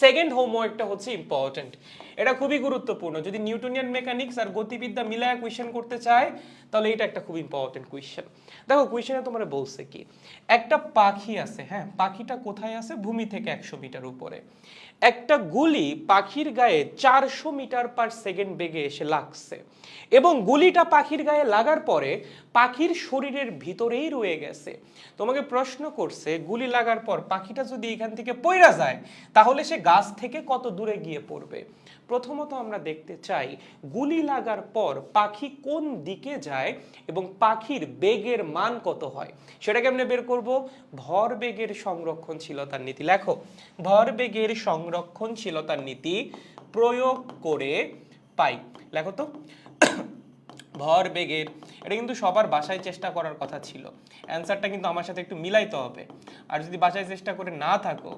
Second হোমওয়ার্কটা হচ্ছে important এটা খুবই গুরুত্বপূর্ণ। যদি নিউটনিয়ান মেকানিক্স আর গতিবিদ্যা মিলায় কোয়েশ্চেন করতে চায়, তাহলে এটা একটা খুব ইম্পর্ট্যান্ট কোয়েশ্চেন দেখো কোয়েশ্চেনে তোমরা বলছে কি, একটা পাখি আছে হ্যাঁ পাখিটা কোথায় আছে? ভূমি থেকে একশো মিটার উপরে। একটা গুলি পাখির গায়ে চারশো মিটার পার সেকেন্ড বেগে এসে লাগছে। এবং গুলিটা পাখির গায়ে লাগার পরে পাখির শরীরের ভিতরেই রয়ে গেছে। তোমাকে প্রশ্ন করছে, গুলি লাগার পর পাখিটা যদি এখান থেকে পইরা যায়, তাহলে সে গাছ থেকে কত দূরে গিয়ে পড়বে? প্রথমত আমরা দেখতে চাই, গুলি লাগার পর পাখি কোন দিকে যায় এবং পাখির বেগের মান কত হয়? সেটা কেমনে বের করব? ভর বেগের সংরক্ষণশীলতার নীতি লেখো। ভর বেগের সংরক্ষণশীলতার নীতি প্রয়োগ করে পাই। লেখো তো। ভর বেগের, এটা কিন্তু সবার বাসায় চেষ্টা করার কথা ছিল। অ্যান্সারটা কিন্তু আমার সাথে একটু মিলাইতে হবে। আর যদি বাসায় চেষ্টা করে না থাকো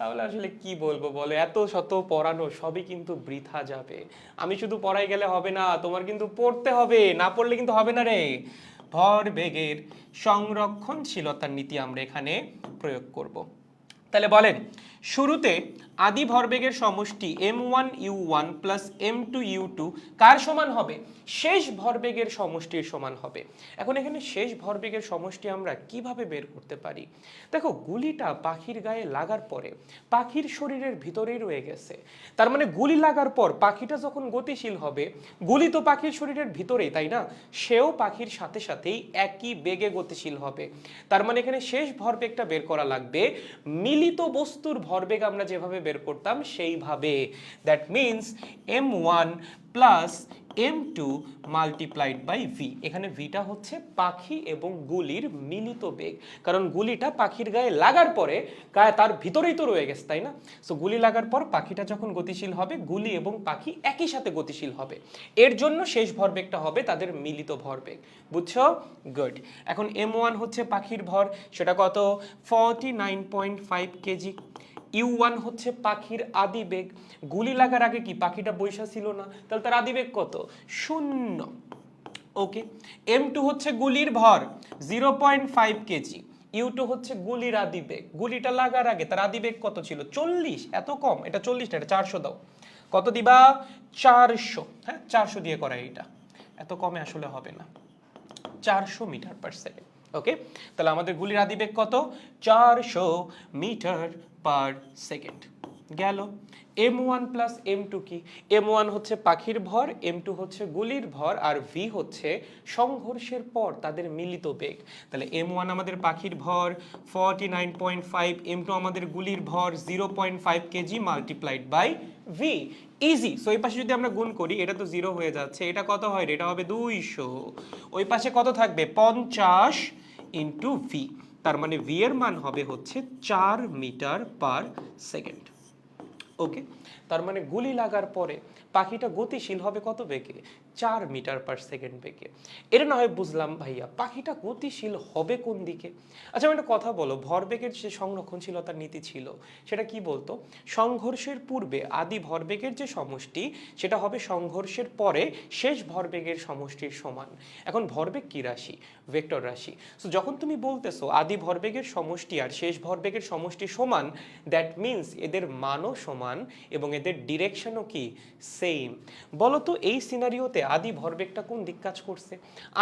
তাহলে আসলে কি বলব বলো? এত শত পড়ানো সবই কিন্তু বৃথা যাবে। আমি শুধু পড়াই গেলে হবে না, তোমার কিন্তু পড়তে হবে, না পড়লে কিন্তু হবে না রে। ভর বেগের সংরক্ষণশীলতার নীতি আমরা এখানে প্রয়োগ করব। তাহলে বলেন, শুরুতে আদি ভরবেগের সমষ্টি m one u one plus m two u two কার সমান হবে? শেষ ভরবেগের সমষ্টির সমান হবে। এখন এখানে শেষ ভরবেগের সমষ্টি আমরা কীভাবে বের করতে পারি? দেখো, গুলিটা পাখির গায়ে লাগার পরে পাখির শরীরের ভিতরেই রয়ে গেছে। তার মানে গুলি লাগার পর পাখিটা যখন গতিশীল হবে, গুলি তো পাখির শরীরের ভিতরেই, তাই না? সেও পাখির সাথে সাথেই একই বেগে গতিশীল হবে। তার মানে এখানে শেষ ভরবেগটা বের করা লাগবে। মিলিত বস্তুর ভরবেগ আমরা যেভাবে বের করতাম সেইভাবে। That means m one plus m two multiplied by v এখানে ভিটা হচ্ছে পাখি এবং গুলির মিলিত বেগ। কারণ গুলিটা পাখির গায়ে লাগার পরে গায়ে তার ভিতরেই তো রয়ে গেছে, তাই না? সো গুলি লাগার পর পাখিটা যখন গতিশীল হবে, গুলি এবং পাখি একই সাথে গতিশীল হবে। এর জন্য শেষ ভরবেগটা হবে তাদের মিলিত ভরবেগ বুঝছ? গুড এখন এম ওয়ান হচ্ছে পাখির ভর। সেটা কত? Forty nine point five kg. U one হচ্ছে পাখির আদি বেগ। গুলি লাগার আগে কি পাখিটা বৈশা ছিল না? তাহলে তার আদি বেগ কত? শূন্য। ওকে এম টু হচ্ছে গুলির ভর zero point five kg u two হচ্ছে গুলির আদি বেগ। গুলিটা লাগার আগে তার আদি বেগ কত ছিল? চল্লিশ। এত কম? এটা চল্লিশ না এটা চারশো দাও। কত দিবা? চারশো। হ্যাঁ চারশো দিয়ে করা এটা। এত কমে আসলে হবে না। চারশো মিটার পার সেকেন্ড। ওকে, তাহলে আমাদের গুলির আদিবেগ কত? চারশো মিটার পার সেকেন্ড গেল। M one plus m two কি? এম ওয়ান হচ্ছে পাখির ভর এম টু হচ্ছে গুলির ভর, আর ভি হচ্ছে সংঘর্ষের পর, তাদের মিলিত বেগ। তাহলে এম ওয়ান আমাদের পাখির ভর forty nine point five m two আমাদের গুলির ভর zero point five kg multiplied by v easy so এই পাশে যদি আমরা গুণ করি, এটা তো জিরো হয়ে যাচ্ছে। এটা কত হয়? এটা হবে দুইশো। ওই পাশে কত থাকবে? পঞ্চাশ ইন্টু ভি তার মানে ভি এর মান হবে হচ্ছে চার মিটার পার সেকেন্ড। ওকে তার মানে গুলি লাগার পরে পাখিটা গতিশীল হবে কত বেগে? চার মিটার পার সেকেন্ড বেগে। এটা না হয় বুঝলাম ভাইয়া, পাখিটা গতিশীল হবে কোন দিকে? আচ্ছা আমি একটা কথা বলো, ভরবেগের যে সংরক্ষণশীলতার নীতি ছিল, সেটা কি বলতো? সংঘর্ষের পূর্বে আদি ভরবেগের যে সমষ্টি, সেটা হবে সংঘর্ষের পরে শেষ ভরবেগের সমষ্টির সমান। এখন ভরবেগ কি রাশি? ভেক্টর রাশি। সো যখন তুমি বলতেছো আদি ভরবেগের সমষ্টি আর শেষ ভরবেগের সমষ্টি সমান দ্যাট মিন্স এদের মানও সমান এবং এদের ডিরেকশনও কি সেম বলতো এই সিনারিওতে আদি ভরবেগটা কোন দিক কাজ করছে?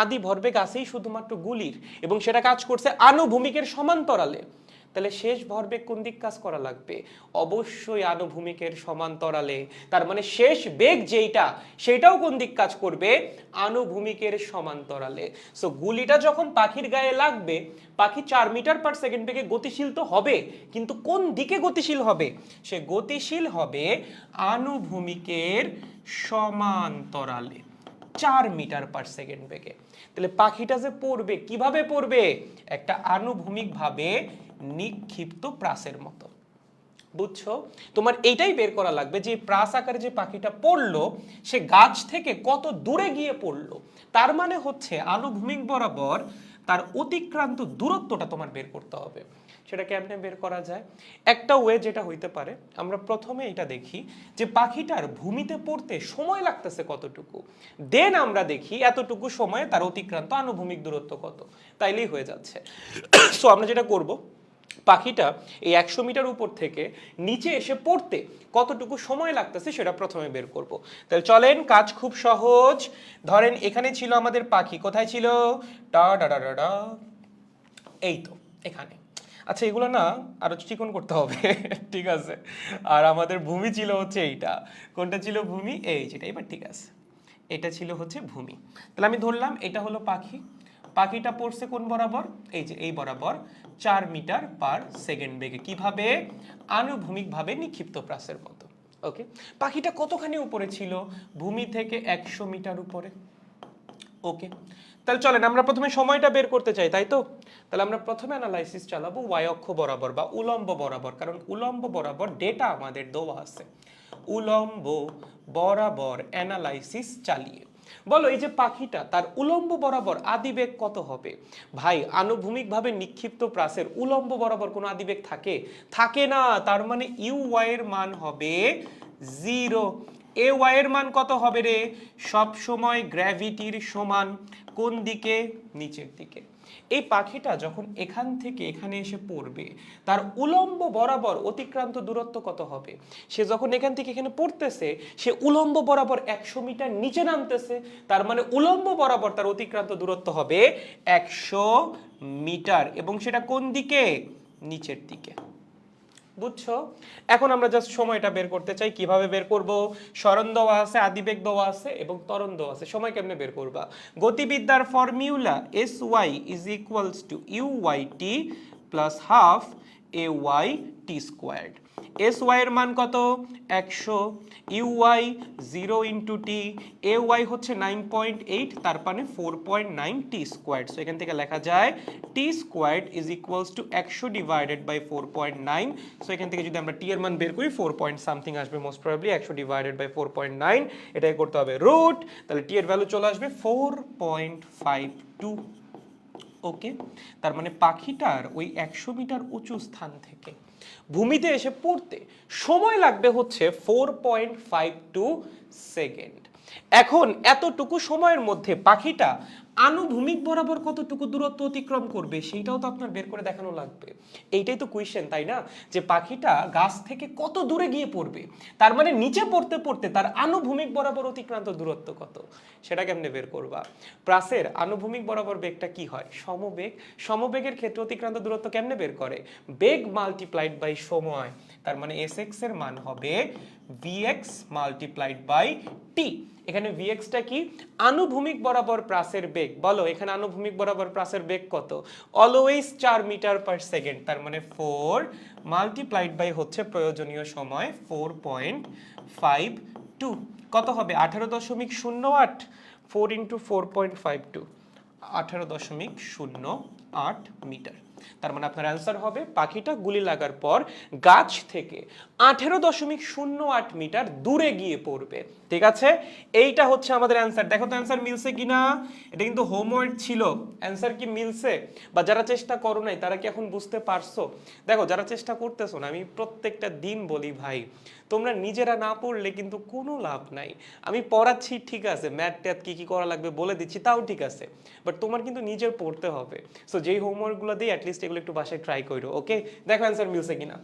আদি ভরবেগ আসেই শুধুমাত্র গুলির এবং সেটা কাজ করছে আনুভূমিকের সমান্তরালে। তাহলে শেষ ভরবেগ কোন দিক কাজ করা লাগবে? অবশ্যই আনুভূমিকের সমান্তরালে। তার মানে শেষ বেগ যেইটা, সেটাও কোন দিক কাজ করবে? আনুভূমিকের সমান্তরালে। সো গুলিটা যখন পাখির গায়ে লাগবে, পাখি চার মিটার পার সেকেন্ড বেগে গতিশীল তো হবে, কিন্তু কোন দিকে গতিশীল হবে? সে গতিশীল হবে আনুভূমিকের সমান্তরালে। চার মিটার পার সেকেন্ড বেগে। তাহলে পাখিটা যে পড়বে, কীভাবে পড়বে? একটা আনুভূমিকভাবে নিক্ষিপ্ত প্রাসের মতো। বুঝছ? তোমার এইটাই বের করা লাগবে যে, প্রাস আকারে যে পাখিটা পড়ল, সে গাছ থেকে কত দূরে গিয়ে পড়ল, তার মানে হচ্ছে আনুভূমিক বরাবর তার অতিক্রান্ত দূরত্বটা তোমার বের করতে হবে। সেটা কেমনে বের করা যায়? একটা ওয়ে যেটা হইতে পারে, আমরা প্রথমে এটা দেখি যে পাখিটার ভূমিতে পড়তে সময় লাগতেছে কতটুকু। দেন আমরা দেখি এতটুকু সময়ে তার অতিক্রান্ত আনুভূমিক দূরত্ব কত। তাইলেই হয়ে যাচ্ছে। সো আমরা যেটা করব পাখিটা এই একশো মিটার উপর থেকে নিচে এসে পড়তে কতটুকু সময় লাগতেছে সেটা প্রথমে বের করব। তাহলে চলেন, কাজ খুব সহজ। ধরেন এখানে ছিল আমাদের পাখি। কোথায় ছিল? ডা ডা ডা ডা এই তো, এখানে। আচ্ছা এগুলো না আরও চিকন করতে হবে, ঠিক আছে। আর আমাদের ভূমি ছিল হচ্ছে এইটা। কোনটা ছিল ভূমি? এই যেটা। এবার ঠিক আছে। এটা ছিল হচ্ছে ভূমি। তাহলে আমি ধরলাম এটা হলো পাখি। পাখিটা পড়ছে কোন বরাবর? এই যে, এই বরাবর চার মিটার পার সেকেন্ড বেগে। কীভাবে? আনুভূমিকভাবে নিক্ষিপ্ত প্রাসের মতো। ওকে? পাখিটা কতখানি উপরে ছিল? ভূমি থেকে একশো মিটার উপরে। ওকে? তাহলে চলেন, আমরা প্রথমে সময়টা বের করতে চাই, তাই তো? তাহলে আমরা প্রথমে অ্যানালাইসিস চালাবো ওয়াই অক্ষ বরাবর বা উলম্ব বরাবর, কারণ উলম্ব বরাবর ডেটা আমাদের দেওয়া আছে। উলম্ব বরাবর অ্যানালাইসিস চালিয়ে। বলো, এই যে পাখিটা, তার উলম্ব বরাবর আদিবেগ কত হবে? ভাই, আনুভূমিকভাবে নিক্ষিপ্ত প্রাসের উলম্ব বরাবর কোনো আদিবেগ থাকে? থাকে না, তার মানে ইউ ওয়াইয়ের মান হবে জিরো। এ ওয়াইয়ের মান কত হবে রে? সব সময় গ্র্যাভিটির সমান। কোন দিকে? নিচের দিকে। এই পাখিটা যখন এখান থেকে এখানে এসে পড়বে, তার উলম্ব বরাবর অতিক্রান্ত দূরত্ব কত হবে? সে যখন এখান থেকে এখানে পড়তেছে, সে উলম্ব বরাবর একশো মিটার নিচে নামতেছে, তার মানে উলম্ব বরাবর তার অতিক্রান্ত দূরত্ব হবে একশো মিটার। এবং সেটা কোন দিকে? নিচের দিকে। বুঝছ? এখন আমরা জাস্ট সময়টা বের করতে চাই, কীভাবে বের করব? স্মরণ দেওয়া আছে, আদিবেগ দেওয়া আছে এবং তরণ দেওয়া আছে। সময় কেমনে বের করবা? গতিবিদ্যার formula s y is equals to u y t plus half a y t squared s y এর মান কত? একশো। U y zero into t a y হচ্ছে নাইন পয়েন্ট এইট তার মানে four point nine t squared so এখান থেকে লেখা যায় t squared is equals to একশো divided by four point nine so এখান থেকে যদি আমরা টি এর মান বের করি ফোর পয়েন্ট সামথিং আসবে মোস্ট প্রবাবলি একশো divided by four point nine এটাকে করতে হবে রুট তাহলে টি এর ভ্যালু চলে আসবে four point five two okay তার মানে পাখিটার ওই একশো মিটার উঁচু স্থান থেকে ভূমিতে এসে পড়তে সময় লাগবে হচ্ছে four point five two second এখন এতটুকু সময়ের মধ্যে পাখিটা আনুভূমিক বরাবর কতটুকু দূরত্ব অতিক্রম করবে, সেইটাও তো আপনার বের করে দেখানো লাগবে। এইটাই তো কোয়েশ্চেন তাই না? যে পাখিটা গাছ থেকে কত দূরে গিয়ে পড়বে, তার মানে নিচে পড়তে পড়তে তার আনুভূমিক বরাবর অতিক্রান্ত দূরত্ব কত, সেটা কেমনে বের করবা? প্রাসের আনুভূমিক বরাবর বেগটা কি হয়? সমবেগ। সমবেগের ক্ষেত্রে অতিক্রান্ত দূরত্ব কেমনে বের করে? বেগ মাল্টিপ্লাইড বাই সময়, তার মানে এস এক্সের মান হবে ভিএক্স মাল্টিপ্লাইড বাই টি এখানে ভিএক্সটা কি? আনুভূমিক বরাবর প্রাসের বেগ। বলো, এখানে আনুভূমিক বরাবর প্রাসের বেগ কত? অলওয়েজ চার মিটার পার সেকেন্ড তার মানে ফোর মাল্টিপ্লাইড বাই হচ্ছে প্রয়োজনীয় সময় ফোর পয়েন্ট ফাইভ টু কত হবে? আঠারো দশমিক শূন্য আট। Four into four point five two আঠারো দশমিক শূন্য আট মিটার। তার মানে আপনার অ্যান্সার হবে, পাখিটা গুলি লাগার পর গাছ থেকে আঠেরো দশমিক শূন্য আট মিটার দূরে গিয়ে পড়বে। ঠিক আছে? এইটা হচ্ছে আমাদের অ্যান্সার দেখো তো অ্যান্সার মিলছে কিনা? এটা কিন্তু হোমওয়ার্ক ছিল। অ্যান্সার কি মিলছে? বা যারা চেষ্টা করো নাই, তারা কি এখন বুঝতে পারছ? দেখো, যারা চেষ্টা করতেছো না, আমি প্রত্যেকটা দিন বলি, ভাই, তোমরা নিজেরা না পড়লে কিন্তু কোনো লাভ নাই। আমি পড়াচ্ছি, ঠিক আছে ম্যাথ ট্যাথ কি কি করা লাগবে বলে দিচ্ছি, তাও ঠিক আছে। বাট তোমার কিন্তু নিজের পড়তে হবে। সো যেই হোমওয়ার্কগুলো দিই অ্যাটলিস্ট এগুলো একটু বাসায় ট্রাই করো ওকে দেখো অ্যান্সার মিলছে কিনা।